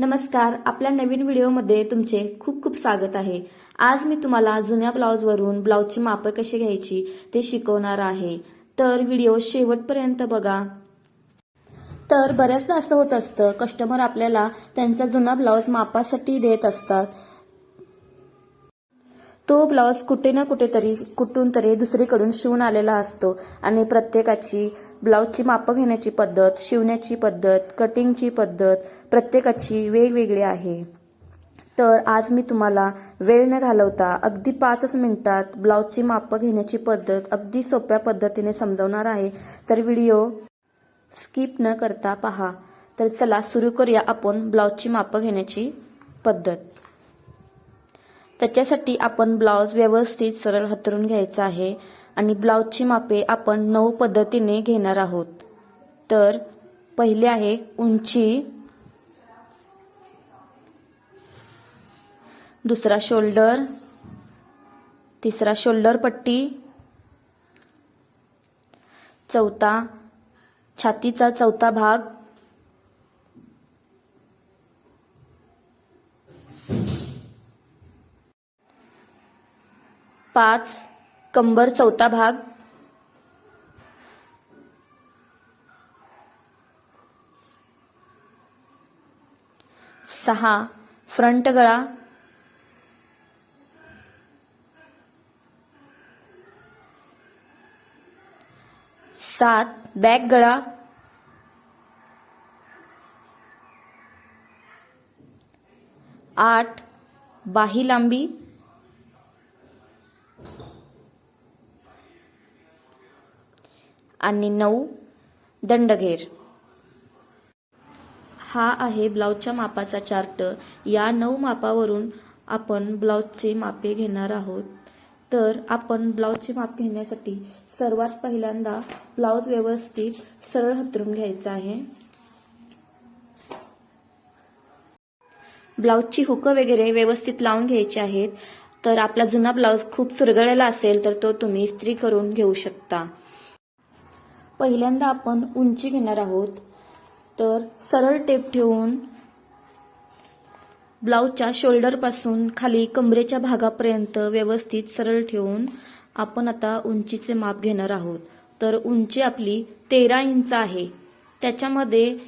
नमस्कार आपल्या नवीन व्हिडिओमध्ये तुमचे खूप खूप स्वागत आहे. आज मी तुम्हाला जुन्या ब्लाऊजवरून ब्लाऊजची मापं कशी घ्यायची ते शिकवणार आहे. तर व्हिडिओ शेवटपर्यंत बघा. तर बऱ्याचदा असं होत असतं कस्टमर आपल्याला त्यांचा जुना ब्लाऊज मापासाठी देत असतात. तो ब्लाऊज कुठे ना कुठेतरी कुठून तरी दुसरीकडून शिवून आलेला असतो आणि प्रत्येकाची ब्लाऊजची मापं घेण्याची पद्धत शिवण्याची पद्धत कटिंगची पद्धत प्रत्येकाची वेगवेगळी आहे. तर आज मी तुम्हाला वेळ न घालवता अगदी पाचच मिनिटात ब्लाऊजची मापं घेण्याची पद्धत अगदी सोप्या पद्धतीने समजवणार आहे. तर व्हिडिओ स्किप न करता पहा. तर चला सुरू करूया आपण ब्लाऊजची मापं घेण्याची पद्धत. त्याच्यासाठी आपण ब्लाऊज व्यवस्थित सरळ हतरून घ्यायचा आहे. आणि ब्लाऊजची मापे आपण नऊ पद्धतीने घेणार आहोत. तर पहिले आहे उंची. दुसरा शोल्डर. तिसरा शोल्डर पट्टी. चौथा छातीचा चौथा भाग. पाच कंबर चौथा भाग. सहा फ्रंट गळा. सात बॅक गळा. आठ बाही लांबी. आणि नऊ दंडघेर. हा आहे ब्लाऊजच्या मापाचा चार्ट. या नऊ मापावरून आपण ब्लाऊजचे मापे घेणार आहोत. तर आपण ब्लाऊजचे माप घेण्यासाठी सर्वात पहिल्यांदा ब्लाऊज व्यवस्थित सरळ हतरून घ्यायचा आहे. ब्लाऊजची हुकं वगैरे व्यवस्थित लावून घ्यायची आहेत. तर आपला जुना ब्लाऊज खूप सुरगळलेला असेल तर तो तुम्ही इस्त्री करून घेऊ शकता. पहिल्यांदा आपण उंची घेणार आहोत. तर सरळ टेप ठेवून ब्लाऊजच्या शोल्डरपासून खाली कमरेच्या भागापर्यंत व्यवस्थित सरळ ठेवून आपण आता उंचीचे माप घेणार आहोत. तर उंची आपली तेरा इंच आहे. त्याच्यामध्ये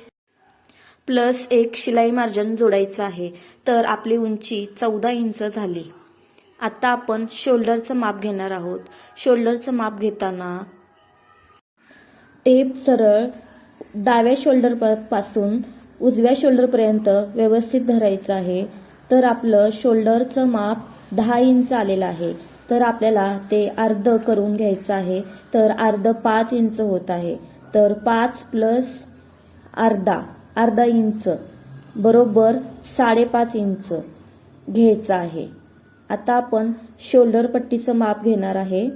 प्लस एक शिलाई मार्जन जोडायचं आहे. तर आपली उंची चौदा इंच झाली. आता आपण शोल्डरचं माप घेणार आहोत. शोल्डरचं माप घेताना टेप सरळ डाव्या शोल्डरपासून उजव्या शोल्डरपर्यंत व्यवस्थित धरायचं आहे. तर आपलं शोल्डरचं माप दहा इंच आलेलं आहे. तर आपल्याला ते अर्ध करून घ्यायचं आहे. तर अर्ध पाच इंच होत आहे. तर पाच प्लस अर्धा अर्धा इंच बरोबर साडेपाच इंच घ्यायचं आहे. आता आपण शोल्डर पट्टीचं माप घेणार आहे.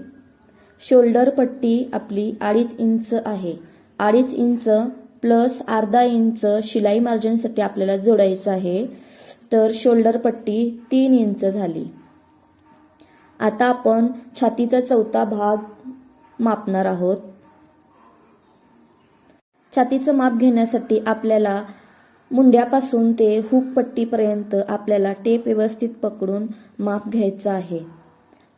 शोल्डर पट्टी आपली अडीच इंच आहे. अडीच इंच प्लस अर्धा इंच शिलाई मार्जिनसाठी आपल्याला जोडायचं आहे. तर शोल्डर पट्टी तीन इंच झाली. आता आपण छातीचा चौथा भाग मापणार आहोत. छातीचं माप घेण्यासाठी आपल्याला मुंड्यापासून ते हुक पट्टीपर्यंत आपल्याला टेप व्यवस्थित पकडून माप घ्यायचं आहे.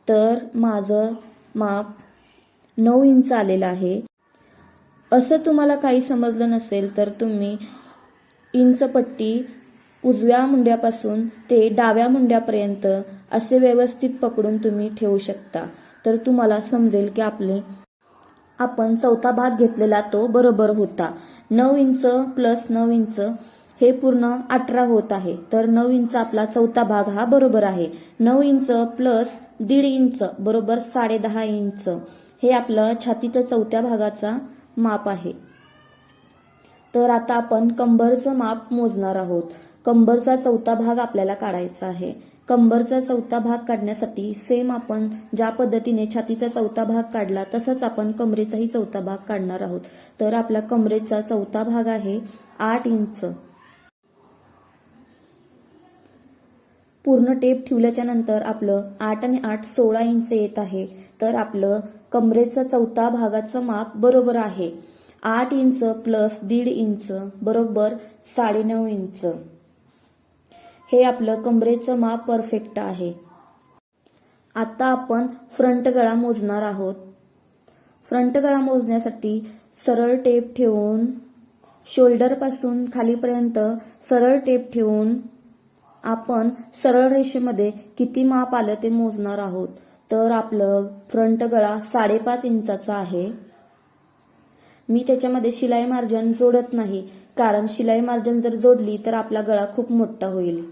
तर माझं माप नऊ इंच आलेला आहे. असं तुम्हाला काही समजलं नसेल तर तुम्ही इंच पट्टी उजव्या मुंड्यापासून ते डाव्या मुंड्यापर्यंत असे व्यवस्थित पकडून तुम्ही ठेवू शकता. तर तुम्हाला समजेल की आपले आपण चौथा भाग घेतलेला तो बरोबर होता. नऊ इंच प्लस नऊ इंच हे पूर्ण अठरा होत आहे. तर नऊ इंच आपला चौथा भाग हा बरोबर आहे. नऊ इंच प्लस दीड इंच बरोबर साडे दहा इंच. हे आपलं छातीच्या चौथ्या भागाचा माप आहे. तर आता आपण कंबरचं माप मोजणार आहोत. कंबरचा चौथा भाग आपल्याला काढायचा आहे. कंबरचा चौथा भाग काढण्यासाठी सेम आपण ज्या पद्धतीने छातीचा चौथा भाग काढला तसंच आपण कमरेचाही चौथा भाग काढणार आहोत. तर आपला कमरेचा चौथा भाग आहे आठ इंच. पूर्ण टेप ठेवल्याच्या नंतर आपलं आठ आणि आठ सोळा इंच येत आहे. तर आपलं कमरेचा चौथा भागाचं माप बरोबर आहे. आठ इंच प्लस दीड इंच बरोबर साडेनऊ इंच. हे आपलं कमरेचं माप परफेक्ट आहे. आता आपण फ्रंट गळा मोजणार आहोत. फ्रंट गळा मोजण्यासाठी सरळ टेप ठेवून शोल्डरपासून खालीपर्यंत सरळ टेप ठेवून आपण सरळ रेषेमध्ये किती माप आलं ते मोजणार आहोत. तर आपलं फ्रंट गळा साडेपाच इंचाचा आहे. मी त्याच्यामध्ये शिलाई मार्जन जोडत नाही. कारण शिलाई मार्जन जर जोडली तर आपला गळा खूप मोठा होईल.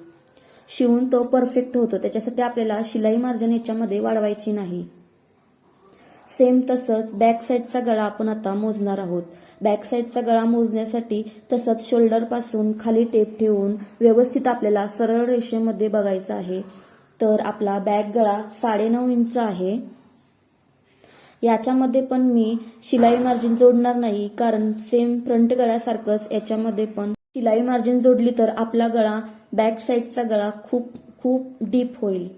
शिवून तो परफेक्ट होतो. त्याच्यासाठी आपल्याला शिलाई मार्जन याच्यामध्ये वाढवायची नाही. सेम तसंच बॅक साईडचा गळा आपण आता मोजणार आहोत. बॅक साईडचा गळा मोजण्यासाठी तसंच शोल्डरपासून खाली टेप ठेवून व्यवस्थित आपल्याला सरळ रेषेमध्ये बघायचं आहे. तर आपला बॅक गळा साडेनऊ इंच आहे. याच्यामध्ये पण मी शिलाई मार्जिन जोडणार नाही कारण सेम फ्रंट गळ्यासारखंच याच्यामध्ये पण शिलाई मार्जिन जोडली तर आपला गळा बॅक साईडचा गळा खूप खूप डीप होईल.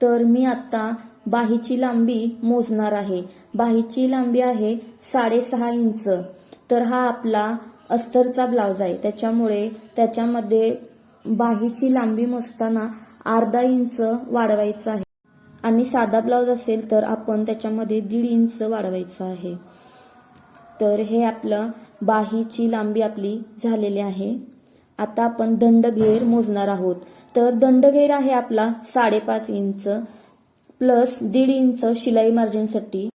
तर मी आता बाहीची लांबी मोजणार आहे. बाहीची लांबी आहे साडेसहा इंच. तर हा आपला अस्तरचा ब्लाउज आहे. त्याच्यामुळे त्याच्यामध्ये बाहीची लांबी मोजताना अर्धा इंच वाढवायचं आहे. आणि साधा ब्लाउज असेल तर आपण त्याच्यामध्ये दीड इंच वाढवायचं आहे. तर हे आपलं बाहीची लांबी आपली झालेली आहे. आता आपण दंडघेर मोजणार आहोत. तर दंडघेर आहे आपला साडेपाच इंच प्लस दीड इंच शिलाई मार्जिनसाठी.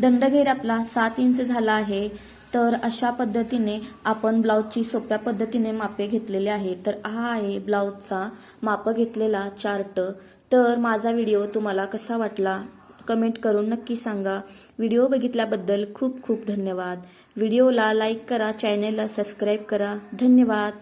दंडघेर आपला सात इंच झाला आहे. तर अशा पद्धतीने आपण ब्लाऊजची सोप्या पद्धतीने मापे घेतलेले आहे तर हा आहे ब्लाऊजचा माप घेतलेला चार्ट. तर माझा व्हिडिओ तुम्हाला कसा वाटला कमेंट करून नक्की सांगा. व्हिडिओ बघितल्याबद्दल खूप खूप धन्यवाद. व्हिडिओला लाईक करा चॅनेलला सबस्क्राईब करा. धन्यवाद.